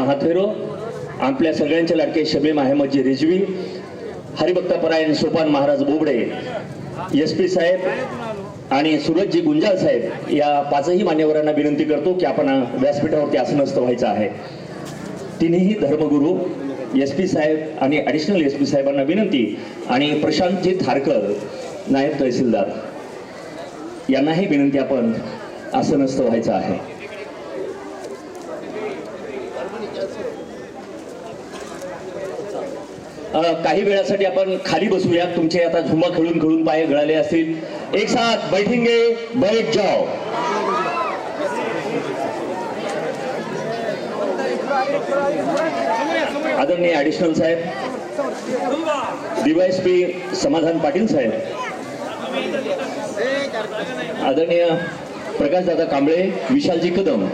महाथेरो. आपल्या सगळ्यांचे लाडके शबे अहमदजी रिजवी हरिभक्तपरायण सोपान महाराज बोबडे एस पी साहेब आणि सूरजजी गुंजाल साहेब या पाचही मान्यवरांना विनंती करतो की आपण व्यासपीठावरती आसनस्थ व्हायचं आहे. तिन्ही धर्मगुरू एस पी साहेब आणि ॲडिशनल एस पी साहेबांना विनंती आणि प्रशांतजी थारकर नायब तहसीलदार यांनाही विनंती आपण आसनस्थ व्हायचं आहे. काही वेळासाठी आपण खाली बसूया. तुमचे आता झुंबा खेळून खेळून पाय गळाले असतील. एक साथ बैठिंगे बैठ जाओ. आदरणीय ॲडिशनल साहेब. डीवायएसपी समाधान पाटील साहेब. आदरणीय प्रकाशदादा कांबळे विशालजी कदम.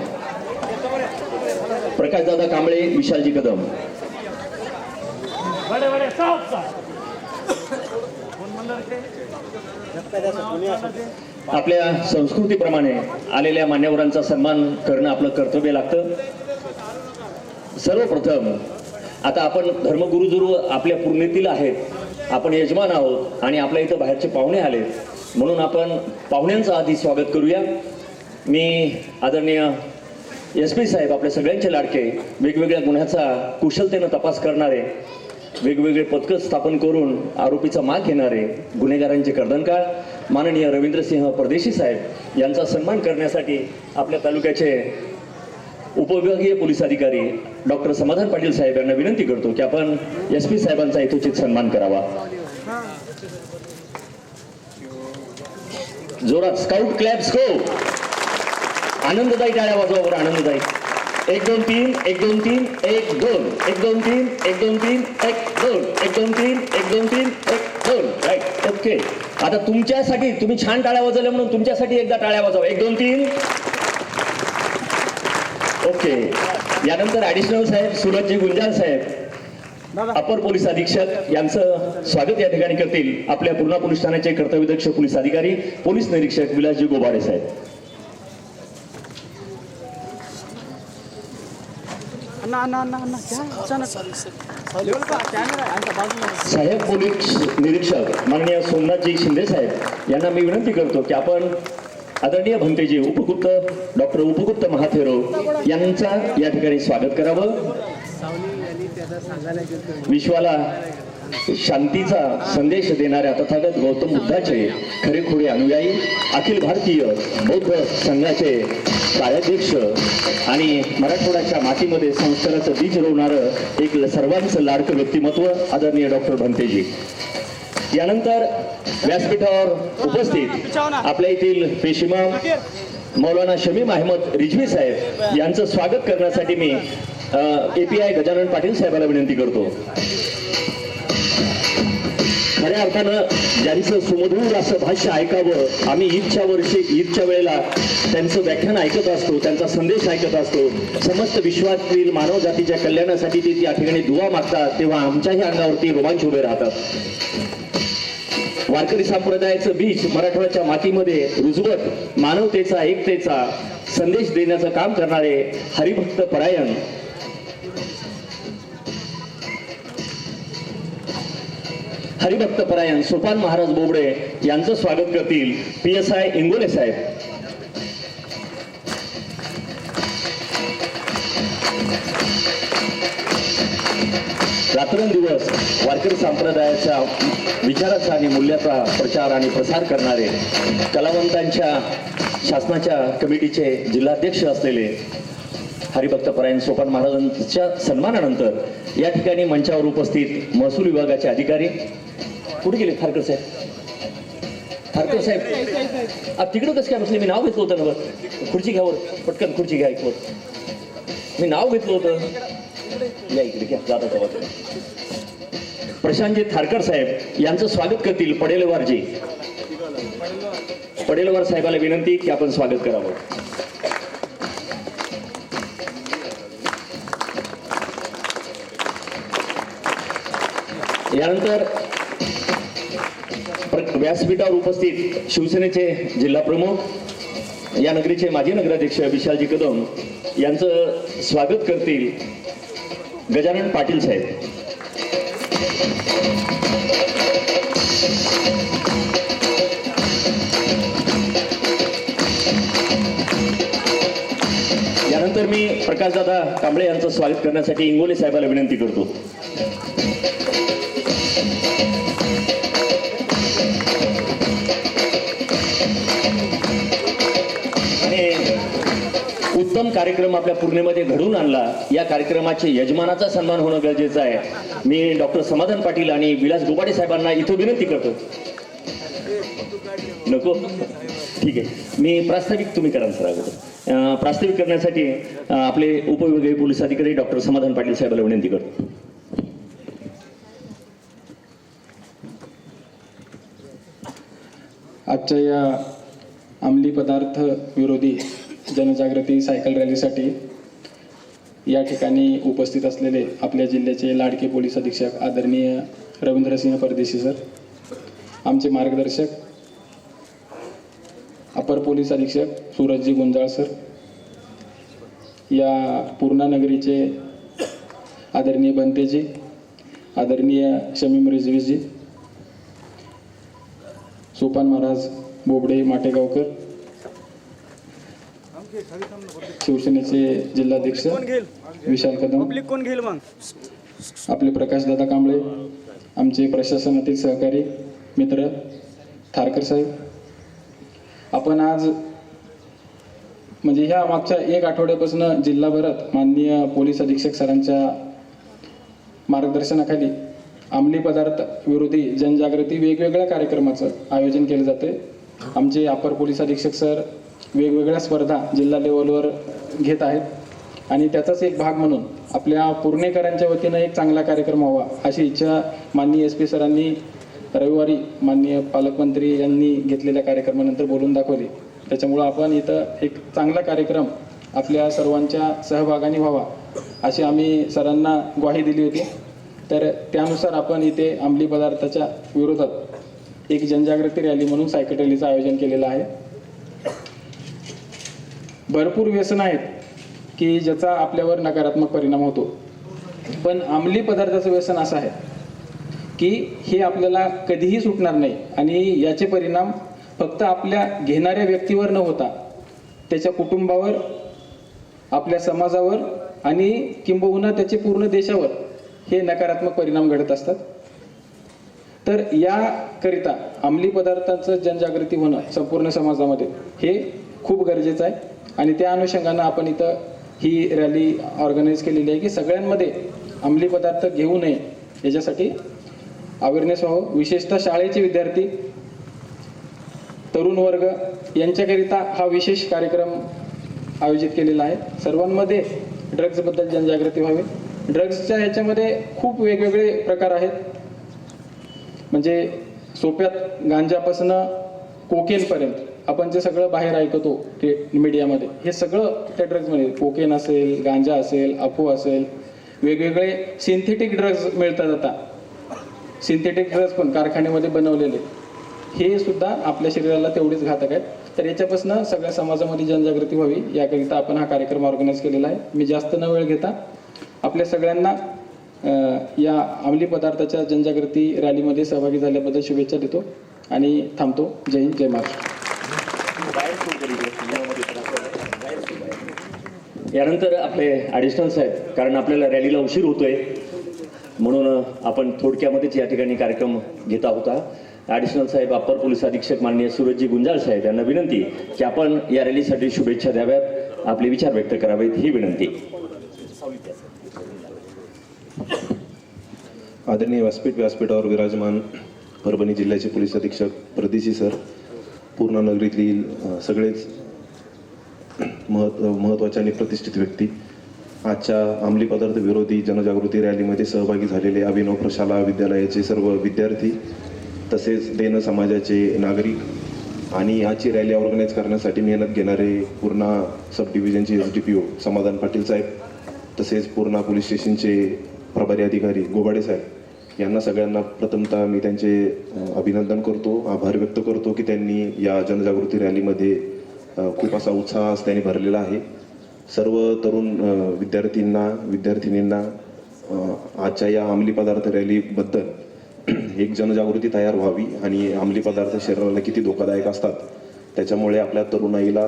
प्रकाशदादा कांबळे विशालजी कदम. बड़े बड़े साफ साफ. आपल्या संस्कृतीप्रमाणे आलेल्या मान्यवरांचा सन्मान करणं आपलं कर्तव्य लागतं. सर्वप्रथम आता आपण धर्मगुरू आपल्या पूर्णेतील आहेत. आपण यजमान आहोत आणि आपल्या इथं बाहेरचे पाहुणे आलेत म्हणून आपण पाहुण्यांचं आधी स्वागत करूया. मी आदरणीय एस पी साहेब आपल्या सगळ्यांचे लाडके वेगवेगळ्या गुन्ह्याचा कुशलतेनं तपास करणारे वेगवेगळे पथकं स्थापन करून आरोपीचा माग घेणारे गुन्हेगारांचे कर्दनकाळ माननीय रवींद्रसिंह परदेशी साहेब यांचा सन्मान करण्यासाठी आपल्या तालुक्याचे उपविभागीय पोलीस अधिकारी डॉक्टर समाधान पाटील साहेब यांना विनंती करतो की आपण एस पी साहेबांचा यथोचित सन्मान करावा. जोरात स्काउट क्लॅब्स हो आनंददायी टाळ्या वाजवा बरं आनंददायी. एक दोन तीन एक दोन तीन एक दोन. एक दोन तीन एक दोन तीन एक दोन. एक दोन तीन एक दोन तीन एक दोन. राईट ओके आता तुमच्यासाठी तुम्ही छान टाळ्या वाजवल्या म्हणून तुमच्यासाठी एकदा टाळ्या वाजवा. एक दोन तीन. ओके यानंतर ॲडिशनल साहेब सुरजजी गुंजाल साहेब अपर पोलीस अधीक्षक यांचं स्वागत या ठिकाणी करतील आपल्या पूर्णा पोलीस ठाण्याचे कर्तव्यदक्ष पोलीस अधिकारी पोलीस निरीक्षक विलासजी गोबाडे साहेब. साहेब पोलीस निरीक्षक माननीय सोमनाथजी शिंदे साहेब यांना मी विनंती करतो की आपण आदरणीय भंतेजी उपगुप्त डॉक्टर उपगुप्त महाथेरो यांचा या ठिकाणी स्वागत करावं. विश्वाला शांतीचा संदेश देणाऱ्या तथागत गौतम बुद्धाचे खरेखुरे अनुयायी अखिल भारतीय बौद्ध संघाचे कार्याध्यक्ष आणि मराठवाड्याच्या मातीमध्ये संस्काराचं बीज रोवणारं एक सर्वांचं लाडकं व्यक्तिमत्व आदरणीय डॉक्टर भंतेजी यानंतर व्यासपीठावर उपस्थित आपल्या येथील पेशिमा मौलाना शमीम अहमद रिजवी साहेब यांचं स्वागत करण्यासाठी मी A P I Gajanan Patil साहेबाला विनंती करतो. खऱ्या अर्थानं ज्यांचं सुमधूर असं भाष्य ऐकावं आम्ही ईदच्या वर्षी ईदच्या वेळेला त्यांचं व्याख्यान ऐकत असतो त्यांचा संदेश ऐकत असतो. समस्त विश्वातील मानव जातीच्या कल्याणासाठी ते त्या ठिकाणी दुवा मागतात तेव्हा आमच्याही अंगावरती रोमांच उभे राहतात. वारकरी संप्रदायाचं बीज मराठवाड्याच्या मातीमध्ये रुजवत मानवतेचा एकतेचा संदेश देण्याचं काम करणारे हरिभक्त परायण हरिभक्त परायण सोपान महाराज बोबडे यांचं स्वागत करतील पी एस आय इंगोले साहेब. रात्रंदिवस वारकरी संप्रदायाच्या विचाराचा आणि मूल्याचा प्रचार आणि प्रसार करणारे कलावंतांच्या शासनाच्या कमिटीचे जिल्हाध्यक्ष असलेले हरिभक्त परायण सोपान महाराजांच्या सन्मानानंतर या ठिकाणी मंचावर उपस्थित महसूल विभागाचे अधिकारी कुठे गेले? थारकर साहेब. थारकर साहेब. आ, तिकडं कसं काय बसले? मी नाव घेतलं होतं ना खुर्ची घ्यावर पटकन खुर्ची घ्या ऐकवर मी नाव घेतलं होतं. या इकडे घ्या. जाता तेव्हा प्रशांतजी थारकर साहेब यांचं स्वागत करतील पडेलवारजी. पडेलवार साहेबाला विनंती की आपण स्वागत करावं. यानंतर व्यासपीठावर उपस्थित शिवसेनेचे जिल्हा प्रमुख या नगरीचे माजी नगराध्यक्ष विशालजी कदम यांचं स्वागत करतील गजानन पाटील साहेब. यानंतर मी प्रकाशदादा कांबळे यांचं स्वागत करण्यासाठी इंगोले साहेबाला विनंती करतो. कार्यक्रम आपल्या पूर्णेमध्ये घडवून आणला या कार्यक्रमाचे यजमानाचा सन्मान होणं गरजेचं आहे. मी डॉक्टर समाधान पाटील आणि विलास गोबाडे साहेबांना इथं विनंती करतो. नको? ठीक आहे. मी प्रास्ताविक तुम्ही करा सर अगोदर. प्रास्ताविक करण्यासाठी आपले उपविभागीय पोलीस अधिकारी डॉक्टर समाधान पाटील साहेबांना विनंती करतो. आजच्या या अंमली पदार्थ विरोधी जनजागृती सायकल रॅलीसाठी या ठिकाणी उपस्थित असलेले आपल्या जिल्ह्याचे लाडके पोलीस अधीक्षक आदरणीय रवींद्रसिंह परदेशी सर आमचे मार्गदर्शक अपर पोलीस अधीक्षक सूरजजी गुंजाळ सर या पूर्णानगरीचे आदरणीय बनतेजी आदरणीय शमीम रिजवीजी सोपान महाराज बोबडे माटेगावकर शिवसेनेचे जिल्हाध्यक्ष विशाल कदम. पब्लिक कोण घेईल मग? आपले प्रकाशदादा कांबळे आमचे प्रशासनातील सहकारी मित्र थारकर साहेब. आपण आज म्हणजे ह्या मागच्या एक आठवड्यापासून जिल्हाभरात माननीय पोलीस अधीक्षक सरांच्या मार्गदर्शनाखाली अंमली पदार्थ विरोधी जनजागृती वेगवेगळ्या कार्यक्रमाचं आयोजन केलं जाते आमचे अपर पोलीस अधीक्षक सर वेगवेगळ्या स्पर्धा जिल्हा लेवलवर घेत आहेत. आणि त्याचाच एक भाग म्हणून आपल्या पुणेकरांच्या वतीनं एक चांगला कार्यक्रम व्हावा अशी इच्छा माननीय एस पी सरांनी रविवारी माननीय पालकमंत्री यांनी घेतलेल्या कार्यक्रमानंतर बोलून दाखवली. त्याच्यामुळं आपण इथं एक चांगला कार्यक्रम आपल्या सर्वांच्या सहभागाने व्हावा अशी आम्ही सरांना ग्वाही दिली होती. तर त्यानुसार आपण इथे अंमली पदार्थाच्या विरोधात एक जनजागृती रॅली म्हणून सायकल रॅलीचं आयोजन केलेलं आहे. भरपूर व्यसन आहेत की ज्याचा आपल्यावर नकारात्मक परिणाम होतो. पण अंमली पदार्थाचं व्यसन असं आहे की हे आपल्याला कधीही सुटणार नाही आणि याचे परिणाम फक्त आपल्या घेणाऱ्या व्यक्तीवर न होता त्याच्या कुटुंबावर आपल्या समाजावर आणि किंबहुना त्याचे पूर्ण देशावर हे नकारात्मक परिणाम घडत असतात. तर याकरिता अंमली पदार्थांचं जनजागृती होणं संपूर्ण समाजामध्ये हे खूप गरजेचं आहे. आणि त्या अनुषंगानं आपण इथं ही रॅली ऑर्गनाईज केलेली आहे की सगळ्यांमध्ये अंमली पदार्थ घेऊ नये याच्यासाठी अवेअरनेस व्हावं. विशेषतः शाळेचे विद्यार्थी तरुण वर्ग यांच्याकरिता हा विशेष कार्यक्रम आयोजित केलेला आहे. सर्वांमध्ये ड्रग्जबद्दल जनजागृती व्हावी. ड्रग्सच्या ह्याच्यामध्ये खूप वेगवेगळे प्रकार आहेत. म्हणजे सोप्यात गांजापासनं कोकेनपर्यंत आपण जे सगळं बाहेर ऐकतो ते मीडियामध्ये हे सगळं त्या ड्रग्जमध्ये कोकेन असेल गांजा असेल अफू असेल वेगवेगळे सिंथेटिक ड्रग्ज मिळतात आता. सिंथेटिक ड्रग्ज पण कारखान्यामध्ये बनवलेले. हे सुद्धा आपल्या शरीराला तेवढीच घातक आहेत. तर याच्यापासून सगळ्या समाजामध्ये जनजागृती व्हावी. याकरिता आपण हा कार्यक्रम ऑर्गनाईज केलेला आहे. मी जास्त न वेळ घेता आपल्या सगळ्यांना या अंमली पदार्थाच्या जनजागृती रॅलीमध्ये सहभागी झाल्याबद्दल शुभेच्छा देतो. आणि थांबतो. जय हिंद जय महाराष्ट्र. यानंतर आपले ॲडिशनल साहेब कारण आपल्याला रॅलीला उशीर होतोय म्हणून आपण थोडक्यामध्येच या ठिकाणी कार्यक्रम घेता होता ॲडिशनल साहेब अप्पर पोलीस अधीक्षक माननीय सूरजजी गुंजाळ साहेब यांना विनंती की आपण या रॅलीसाठी शुभेच्छा द्याव्यात. आपले विचार व्यक्त करावेत ही विनंती. आदरणीय व्यासपीठ व्यासपीठावर विराजमान परभणी जिल्ह्याचे पोलीस अधीक्षक प्रदेशी सर पूर्ण नगरीतील सगळेच महत्त्व महत्त्वाचे आणि प्रतिष्ठित व्यक्ती. आजच्या अंमली पदार्थ विरोधी जनजागृती रॅलीमध्ये सहभागी झालेले अभिनव प्रशाला विद्यालयाचे सर्व विद्यार्थी तसेच देन समाजाचे नागरिक आणि याची रॅली ऑर्गनाईज करण्यासाठी मेहनत घेणारे Purna sub डिव्हिजनचे S D P O Samadhan Patil साहेब तसेच पूर्णा पोलीस स्टेशनचे प्रभारी अधिकारी गोबाडे साहेब यांना सगळ्यांना प्रथमतः मी त्यांचे अभिनंदन करतो आभार व्यक्त करतो की त्यांनी या जनजागृती रॅलीमध्ये खूप असा उत्साह त्यांनी भरलेला आहे. सर्व तरुण विद्यार्थींना विद्यार्थिनींना आजच्या या अंमली पदार्थ रॅलीबद्दल एक जनजागृती तयार व्हावी आणि अंमली पदार्थ शरीराला किती धोकादायक असतात त्याच्यामुळे आपल्या तरुणाईला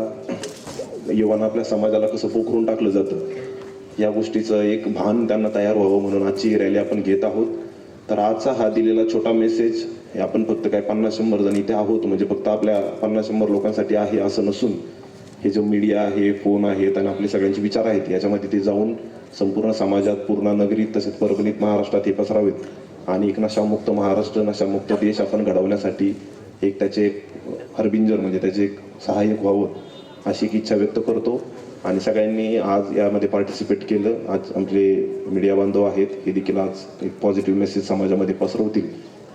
युवांना आपल्या समाजाला कसं पोखरून टाकलं जातं या गोष्टीचं एक भान त्यांना तयार व्हावं म्हणून आजची ही रॅली आपण घेत आहोत. तर आजचा हा दिलेला छोटा मेसेज हे आपण फक्त काय पन्नास शंभर जण इथे आहोत म्हणजे फक्त आपल्या पन्नास शंभर लोकांसाठी आहे असं नसून हे जो मीडिया आहे फोन आहेत आणि आपले सगळ्यांचे विचार आहेत याच्यामध्ये ते जाऊन संपूर्ण समाजात पूर्ण नगरीत तसेच परभणीत महाराष्ट्रात हे पसरावेत. आणि एक नशामुक्त महाराष्ट्र नशामुक्त देश आपण घडवण्यासाठी एक त्याचे एक हरबिंजर म्हणजे त्याचे एक सहाय्यक व्हावं अशी एक इच्छा व्यक्त करतो. आणि सगळ्यांनी आज यामध्ये पार्टिसिपेट केलं. आज आपले मीडिया बांधव आहेत हे देखील आज एक पॉझिटिव्ह मेसेज समाजामध्ये पसरवतील.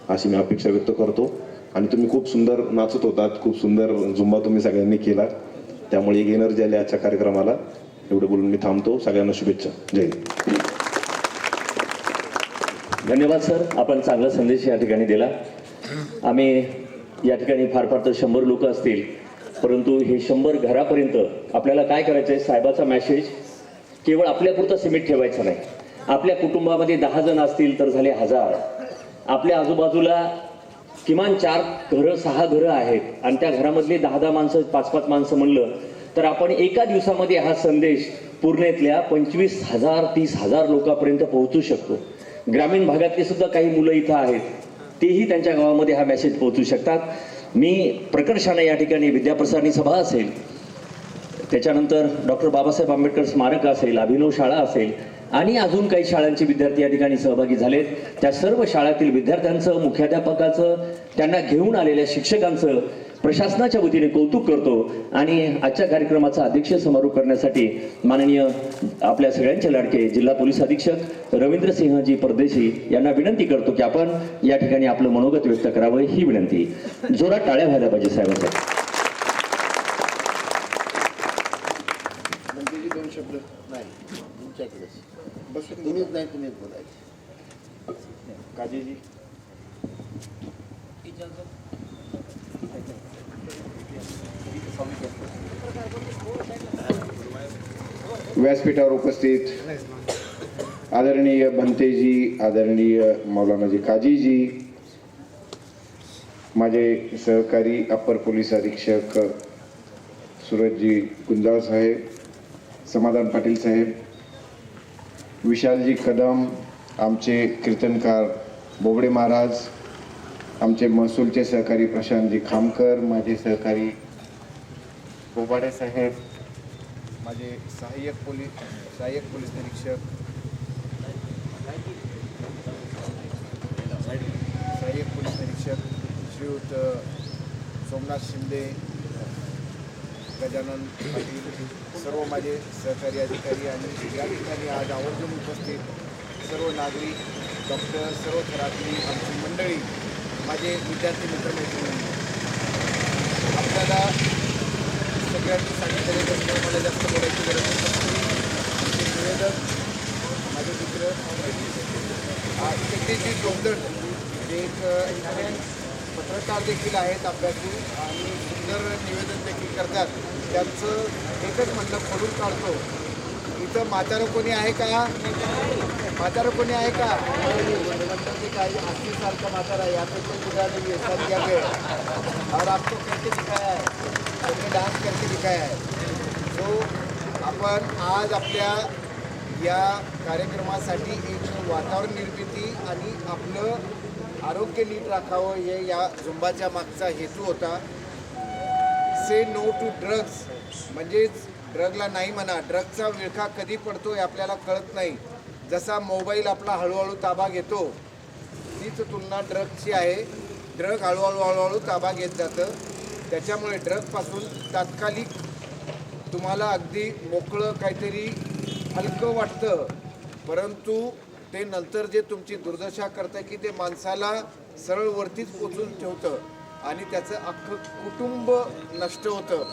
अशी मी अपेक्षा व्यक्त करतो. आणि तुम्ही खूप सुंदर नाचत होतात खूप सुंदर झुंबा तुम्ही सगळ्यांनी केला. त्यामुळे एक एनर्जी आली आजच्या कार्यक्रमाला. एवढं बोलून मी थांबतो. सगळ्यांना शुभेच्छा. जय धन्यवाद सर. आपण चांगला संदेश या ठिकाणी दिला. आम्ही या ठिकाणी फार फार तर शंभर लोक असतील. परंतु हे शंभर घरापर्यंत आपल्याला काय करायचं आहे साहेबाचा मॅसेज केवळ आपल्यापुरता सिमिट ठेवायचा नाही. आपल्या कुटुंबामध्ये दहा जण असतील तर झाले हजार. आपल्या आजूबाजूला किमान चार घरं सहा घरं आहेत. आणि त्या घरामधली दहा दहा माणसं पाच पाच माणसं म्हणलं तर आपण एका दिवसामध्ये हा संदेश पूर्णेतल्या पंचवीस हजार तीस हजार लोकांपर्यंत पोहोचू शकतो. ग्रामीण भागातली सुद्धा काही मुलं इथं आहेत. तेही त्यांच्या गावामध्ये हा मेसेज पोहोचू शकतात. मी प्रकर्षाने या ठिकाणी विद्याप्रसारणी सभा असेल त्याच्यानंतर डॉक्टर बाबासाहेब आंबेडकर स्मारक असेल अभिनव शाळा असेल आणि अजून काही शाळांचे विद्यार्थी या ठिकाणी सहभागी झालेत. त्या सर्व शाळातील विद्यार्थ्यांचं मुख्याध्यापकाचं त्यांना घेऊन आलेल्या शिक्षकांचं प्रशासनाच्या वतीने कौतुक करतो आणि आजच्या कार्यक्रमाचा अध्यक्ष समारोप करण्यासाठी माननीय आपल्या सगळ्यांचे लाडके जिल्हा पोलीस अधीक्षक रवींद्र सिंहजी परदेशी यांना विनंती करतो की आपण या ठिकाणी आपलं मनोगत व्यक्त करावं ही विनंती. जोरात टाळ्या व्हायला पाहिजे साहेबांसाठी म्हणजे दोन शब्द नाही तुमच्याकडेच बसून तुम्हीच नाही तुम्हीच बोलायचे काजीजी विद्यापीठावर उपस्थित आदरणीय भंतेजी आदरणीय मौलानाजी काजीजी माझे सहकारी अप्पर पोलीस अधीक्षक सुरजजी गुंजाळ साहेब समाधान पाटील साहेब विशालजी कदम आमचे कीर्तनकार बोबडे महाराज आमचे महसूलचे सहकारी प्रशांतजी खामकर माझे सहकारी बोबाडे साहेब माझे सहाय्यक पोलीस सहाय्यक पोलीस निरीक्षक सहाय्यक पोलीस निरीक्षक श्रीयुत सोमनाथ शिंदे गजानन पाटील सर्व माझे सहकारी अधिकारी आणि या ठिकाणी आज आवर्जून उपस्थित. सर्व नागरिक डॉक्टर सर्व थरातली आमची मंडळी माझे विद्यार्थी मित्रमैत्रिणी आपल्याला सगळ्यांनी सांगितलेले मला जास्त निवेदन गरज नाही फक्त जोगदंड एक अ, पत्रकार देखील आहेत अभ्यासू आणि सुंदर निवेदन देखील करतात. त्यांचं एकच म्हटलं पडून काढतो. इथं म्हातारं कोणी आहे का? म्हातारं कोणी आहे का? म्हणतात की काही अस्सी साल म्हातारा या पे तो बुरा नहीं है सब क्या गए और आपको करके दिखाया है त्यांनी डान्स करके दिखाया है तो आपण आज आपल्या या कार्यक्रमासाठी एक वातावरण निर्मिती आणि आपलं आरोग्य नीट राखावं हे या झुंबाच्या मागचा हेतू होता. से नो टू ड्रग्ज म्हणजेच ड्रगला नाही म्हणा ड्रगचा विळखा कधी पडतो हे आपल्याला कळत नाही. जसा मोबाईल आपला हळूहळू ताबा घेतो तीच तुलना ड्रगची आहे. ड्रग हळूहळू हळूहळू ताबा घेत जातं. त्याच्यामुळे ड्रगपासून तात्कालिक तुम्हाला अगदी मोकळं काहीतरी हलकं वाटतं परंतु ते नंतर जे तुमची दुर्दशा करतं की ते माणसाला सरळ वरतीच पोचून ठेवतं आणि त्याचं अख्खं कुटुंब नष्ट होतं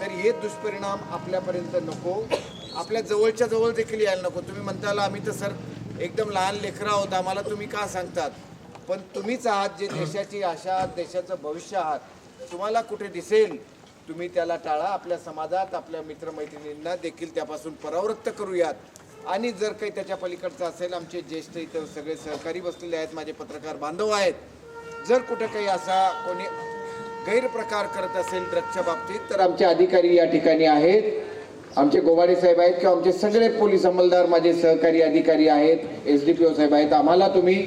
तर हे दुष्परिणाम आपल्यापर्यंत नको. आपल्या जवळच्या जवळ देखील यायला नको. तुम्ही म्हणताल आम्ही तर सर एकदम लहान लेकरं आहोत आम्हाला तुम्ही का सांगतात? पण तुम्हीच आहात जे देशाची आशा आहात देशाचं भविष्य आहात. तुम्हाला कुठे दिसेल? तुम्ही त्याला टाळा आपल्या समाजात आपल्या मित्रमैत्रिणींना देखील त्यापासून परावृत्त करूयात. आणि जर काही त्याच्या पलीकडचं असेल आमचे ज्येष्ठ इथं सगळे सहकारी बसलेले आहेत माझे पत्रकार बांधव आहेत. जर कुठं काही असा कोणी गैरप्रकार करत असेल ड्रग्सच्या बाबतीत तर आमचे अधिकारी या ठिकाणी आहेत. आमचे गोवाडे साहेब आहेत किंवा आमचे सगळे पोलीस अंमलदार माझे सहकारी अधिकारी आहेत एस डी पी ओ साहेब आहेत. आम्हाला तुम्ही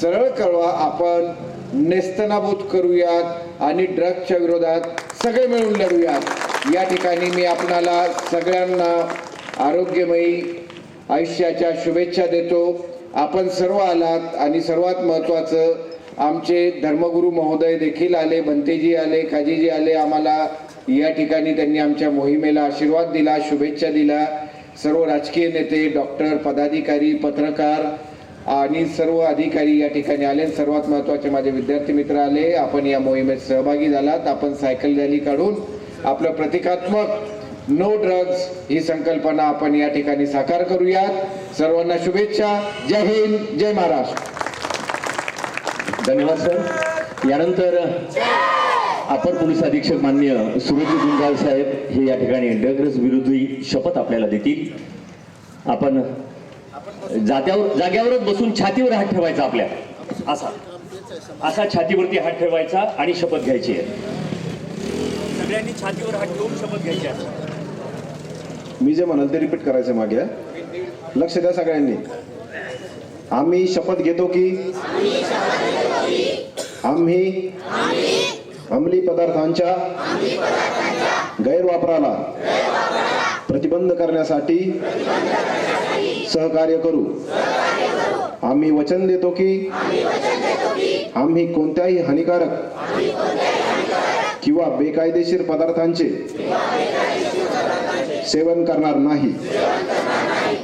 सरळ कळवा आपण नेस्तनाबूत करूयात आणि ड्रग्सच्या विरोधात सगळे मिळून लढूयात. या ठिकाणी मी आपणाला सगळ्यांना आरोग्यमयी आयुष्याच्या शुभेच्छा देतो. आपण सर्व आलात आणि सर्वात महत्त्वाचं आमचे धर्मगुरू महोदय देखील आले भंतेजी आले काजीजी आले आम्हाला या ठिकाणी त्यांनी आमच्या मोहिमेला आशीर्वाद दिला शुभेच्छा दिला. सर्व राजकीय नेते डॉक्टर पदाधिकारी पत्रकार आणि सर्व अधिकारी या ठिकाणी आले. सर्वात महत्त्वाचे माझे विद्यार्थी मित्र आले. आपण या मोहिमेत सहभागी झालात. आपण सायकल रॅली काढून आपलं प्रतिकात्मक नो ड्रग्ज ही संकल्पना आपण या ठिकाणी साकार करूयात. सर्वांना शुभेच्छा. जय हिंद. जय महाराष्ट्र. धन्यवाद सर. यानंतर अपर पोलीस अधीक्षक मान्य सुरजी गुंजाल साहेब हे या ठिकाणी ड्रग्स विरोधी शपथ आपल्याला देतील. आपण जात्यावर जाग्यावरच बसून छातीवर हात ठेवायचा आपल्या. असा. असा छातीवरती हात ठेवायचा आणि शपथ घ्यायची आहे. सगळ्यांनी छातीवर हात ठेवून शपथ घ्यायची आहे. मी जे म्हणाल ते रिपीट करायचं मागे. हा. लक्ष द्या सगळ्यांनी. आम्ही शपथ घेतो की आम्ही अंमली पदार्थांच्या गैरवापराला प्रतिबंध करण्यासाठी सहकार्य करू. आम्ही वचन देतो की आम्ही कोणत्याही हानिकारक किंवा बेकायदेशीर पदार्थांचे सेवन करणार नाही.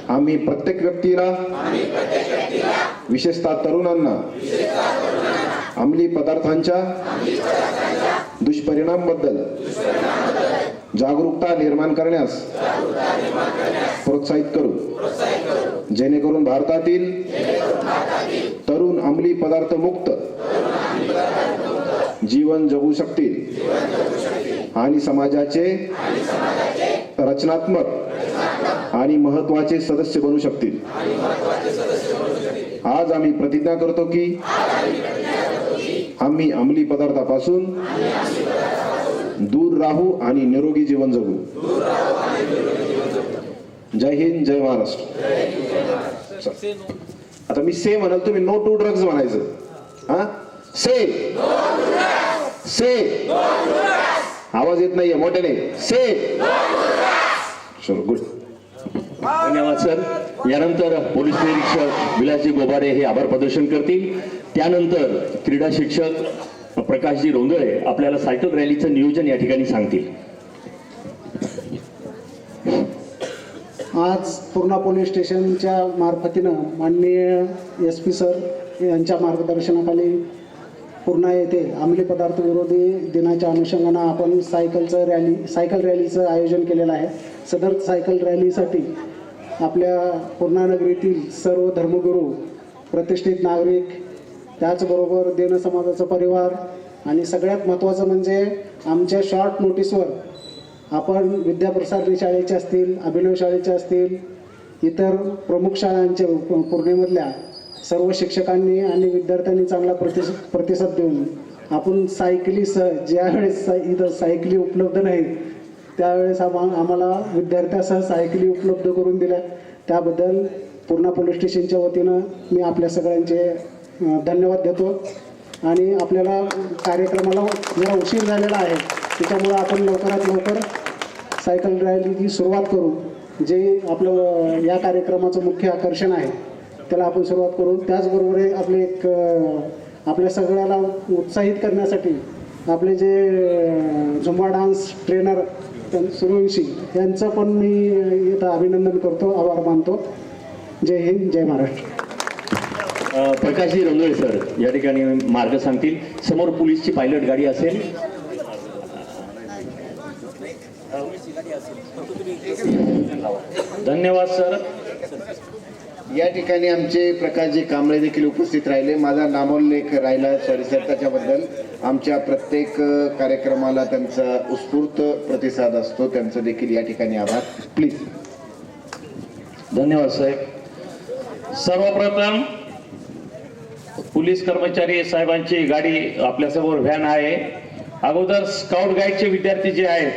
आम्ही प्रत्येक व्यक्तीला विशेषतः तरुणांना अंमली पदार्थांच्या दुष्परिणामबद्दल जागरूकता निर्माण करण्यास प्रोत्साहित करू. जेणेकरून भारतातील तरुण अंमली पदार्थ मुक्त जीवन जगू शकतील आणि समाजाचे रचनात्मक आणि महत्त्वाचे सदस्य बनू शकतील. आज आम्ही प्रतिज्ञा करतो की आम्ही अंमली पदार्थापासून दूर राहू आणि निरोगी जीवन जगू. जय हिंद जय महाराष्ट्र. आता मी से म्हणाल तुम्ही नो टू ड्रग्ज म्हणायचं. हा? से. से. आवाज येत नाहीये मोठ्याने. से. चलो गुड धन्यवाद सर यानंतर पोलीस निरीक्षक विलासजी गोबारे हे आभार प्रदर्शन करतील. त्यानंतर क्रीडा शिक्षक प्रकाशजी रोंदळे आपल्याला सायकल रॅलीचं नियोजन या ठिकाणी सांगतील. आज पूर्णा पोलीस स्टेशनच्या मार्फतीनं माननीय एस पी सर यांच्या मार्गदर्शनाखाली पूर्णा येथे अंमली पदार्थ विरोधी दिनाच्या अनुषंगानं आपण सायकलचं रॅली सायकल रॅलीचं आयोजन केलेलं आहे. सदर सायकल रॅलीसाठी आपल्या पूर्णानगरीतील सर्व धर्मगुरू प्रतिष्ठित नागरिक त्याचबरोबर देन समाजाचा परिवार आणि सगळ्यात महत्त्वाचं म्हणजे आमच्या शॉर्ट नोटीसवर आपण विद्याप्रसारणी शाळेचे असतील अभिनव शाळेचे असतील इतर प्रमुख शाळांचे पूर्णेमधल्या सर्व शिक्षकांनी आणि विद्यार्थ्यांनी चांगला प्रतिस प्रतिसाद देऊन आपण सायकलीसह ज्यावेळेस सा इथं सायकली उपलब्ध नाहीत त्यावेळेस आम्हा आम्हाला विद्यार्थ्यासह सायकली उपलब्ध करून दिल्या. त्याबद्दल पूर्णा पोलीस स्टेशनच्या वतीनं मी आपल्या सगळ्यांचे धन्यवाद देतो. आणि आपल्याला कार्यक्रमाला जरा उशीर झालेला आहे त्याच्यामुळं आपण लवकरात लवकर सायकल रॅलीची सुरुवात करू जे आपलं या कार्यक्रमाचं मुख्य आकर्षण आहे त्याला आपण सुरुवात करू. त्याचबरोबर आपले एक आपल्या सगळ्याला उत्साहित करण्यासाठी आपले जे झुंबा डान्स ट्रेनर सूर्यवंशी यांचं पण मी इथं अभिनंदन करतो आभार मानतो. जय हिंद जय महाराष्ट्र. प्रकाशजी रोंदळे सर. या ठिकाणी मार्ग सांगतील. समोर पोलीसची पायलट गाडी असेल. धन्यवाद सर. या ठिकाणी आमचे प्रकाशजी कांबळे देखील उपस्थित राहिले. माझा नामोल्लेख राहिला सॉरी सर त्याच्याबद्दल. आमच्या प्रत्येक कार्यक्रमाला त्यांचा उत्स्फूर्त प्रतिसाद असतो. त्यांचं देखील या ठिकाणी आभार. प्लीज धन्यवाद साहेब. सर्वप्रथम पोलीस कर्मचारी साहेबांची गाडी आपल्यासमोर व्हॅन आहे. अगोदर स्काउट गाईडचे विद्यार्थी जे आहेत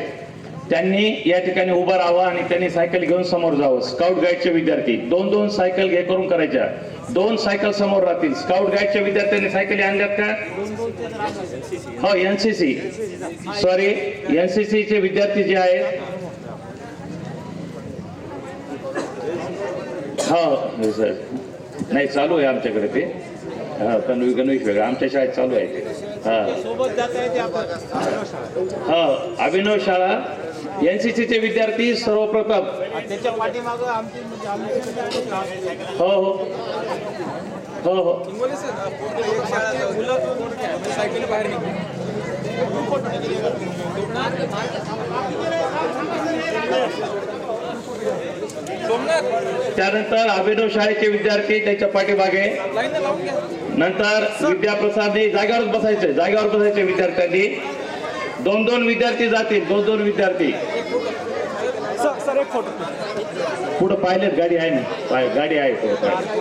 त्यांनी या ठिकाणी उभं राहावं आणि त्यांनी सायकल घेऊन समोर जावं. स्काउट गाईडचे विद्यार्थी दोन दोन सायकल घे करून करायच्या. दोन सायकल समोर राहतील. स्काउट गाईडच्या विद्यार्थ्यांनी सायकली आणल्यात का? हो एनसीसी सॉरी एनसीसी चे विद्यार्थी जे आहेत हो सर नाही चालू आहे आमच्याकडे ते. कन्वी कन्वी वेगळं आमच्या शाळेत चालू आहे. हा. अभिनव शाळा एनसीसी चे विद्यार्थी सर्वप्रथम. हो हो. हो हो. त्यानंतर अभिनव शाळेचे विद्यार्थी त्याच्या पाठीमागे. नंतर विद्याप्रसादने जागेवर बसायचे जागेवर बसायचे विद्यार्थ्यांनी. दोन दोन विद्यार्थी जातील दोन दोन विद्यार्थी. पुढे पाहिलेत गाडी आहे ना? पाय- गाडी आहे पुढे पाहिजे